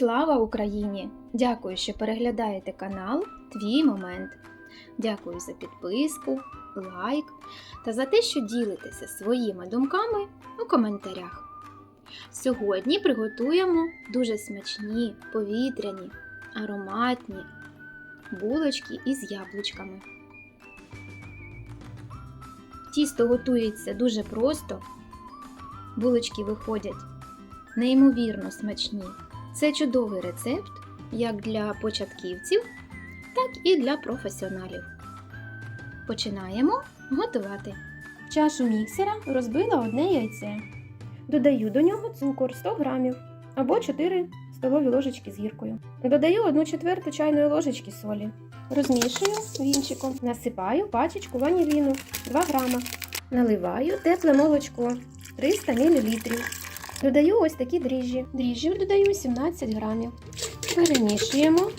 Слава Україні! Дякую, що переглядаєте канал Твій Момент. Дякую за підписку, лайк та за те, що ділитеся своїми думками у коментарях. Сьогодні приготуємо дуже смачні, повітряні, ароматні булочки із яблучками. Тісто готується дуже просто. Булочки виходять неймовірно смачні. Це чудовий рецепт як для початківців, так і для професіоналів. Починаємо готувати. В чашу міксера розбила одне яйце. Додаю до нього цукор 100 грамів або 4 столові ложечки з гіркою. Додаю 1 четверту чайної ложечки солі. Розмішую вінчиком. Насипаю пачечку ваніліну 2 грама. Наливаю тепле молочко 300 мл. Додаю ось такі дріжджі. Дріжджів додаю 17 грамів. Перемішуємо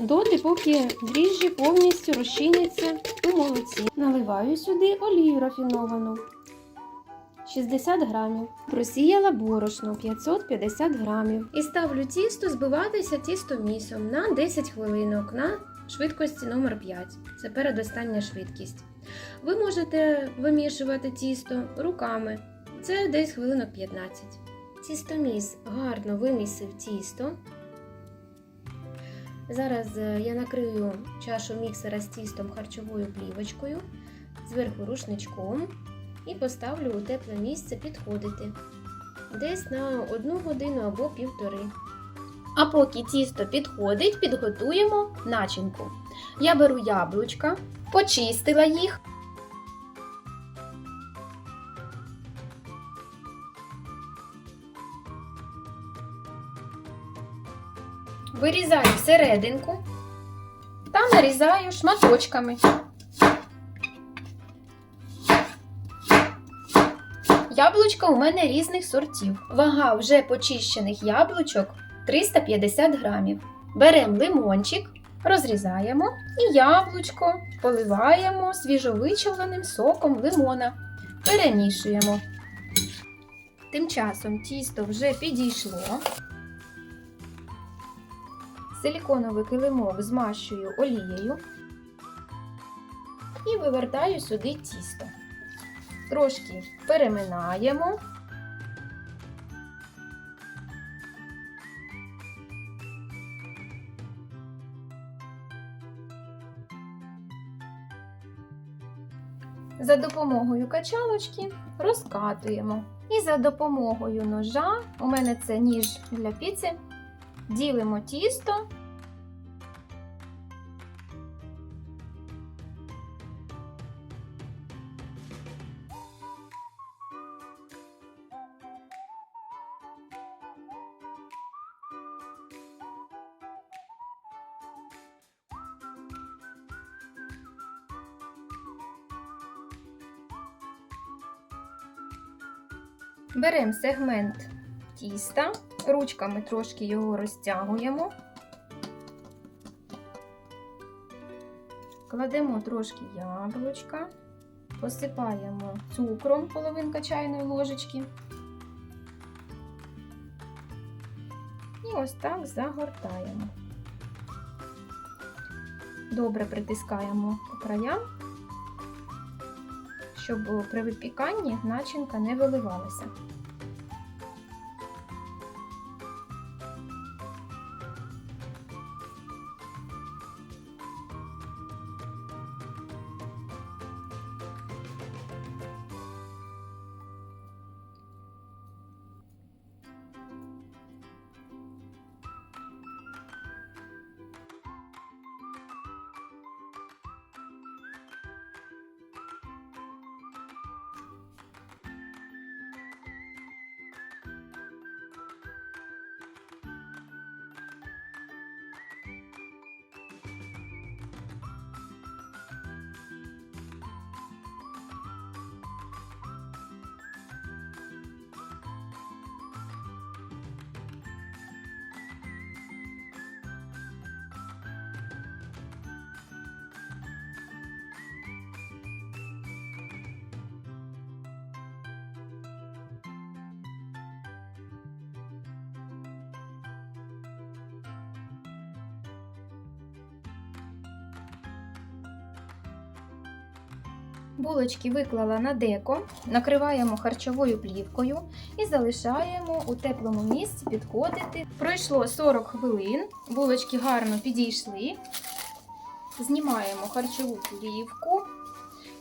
доти, поки дріжджі повністю розчиняться у молоці. Наливаю сюди олію рафіновану 60 грамів. Просіяла борошно 550 грамів. І ставлю тісто збиватися тістомісом на 10 хвилинок на швидкості номер 5. Це передостання швидкість. Ви можете вимішувати тісто руками. Це десь хвилинок 15. Тістоміс гарно вимісив тісто. Зараз е, я накрию чашу міксера з тістом харчовою плівочкою, зверху рушничком і поставлю у тепле місце підходити. Десь на одну годину або півтори. А поки тісто підходить, підготуємо начинку. Я беру яблучка, почистила їх. Вирізаю серединку та нарізаю шматочками. Яблучка у мене різних сортів. Вага вже почищених яблучок 350 грамів. Беремо лимончик, розрізаємо і яблучко поливаємо свіжовичавленим соком лимона. Перемішуємо. Тим часом тісто вже підійшло. Силіконовий килимок змащую олією і вивертаю сюди тісто. Трошки переминаємо. За допомогою качалочки розкатуємо. І за допомогою ножа, у мене це ніж для піци, ділимо тісто. Беремо сегмент тіста, ручками трошки його розтягуємо, кладемо трошки яблучка, посипаємо цукром половинка чайної ложечки. І ось так загортаємо. Добре притискаємо по краям, щоб при випіканні начинка не виливалася. Булочки виклала на деко, накриваємо харчовою плівкою і залишаємо у теплому місці підходити. Пройшло 40 хвилин, булочки гарно підійшли. Знімаємо харчову плівку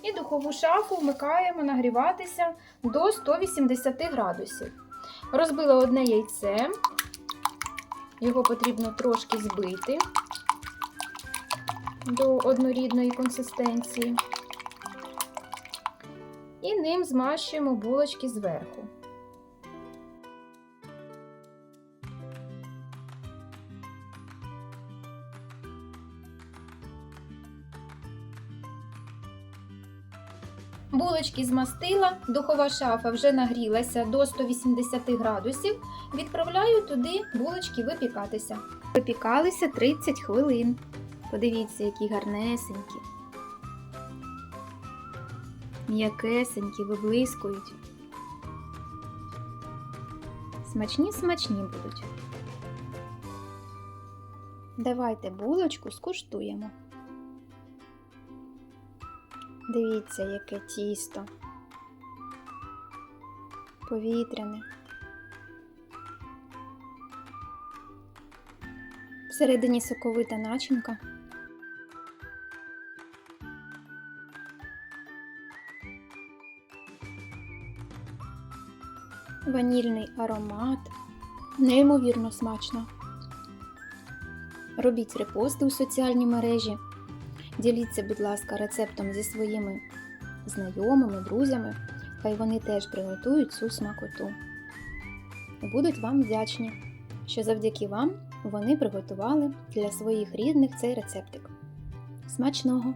і духову шафу вмикаємо нагріватися до 180 градусів. Розбила одне яйце, його потрібно трошки збити до однорідної консистенції. І ним змащуємо булочки зверху. Булочки змастила, духова шафа вже нагрілася до 180 градусів. Відправляю туди булочки випікатися. Випікалися 30 хвилин. Подивіться, які гарнесенькі. М'якесенькі, виблискують. Смачні смачні будуть. Давайте булочку скуштуємо. Дивіться, яке тісто. Повітряне. Всередині соковита начинка. Ванільний аромат. Неймовірно смачно. Робіть репости у соціальній мережі. Діліться, будь ласка, рецептом зі своїми знайомими, друзями. Хай вони теж приготують цю смакоту. Будуть вам вдячні, що завдяки вам вони приготували для своїх рідних цей рецептик. Смачного!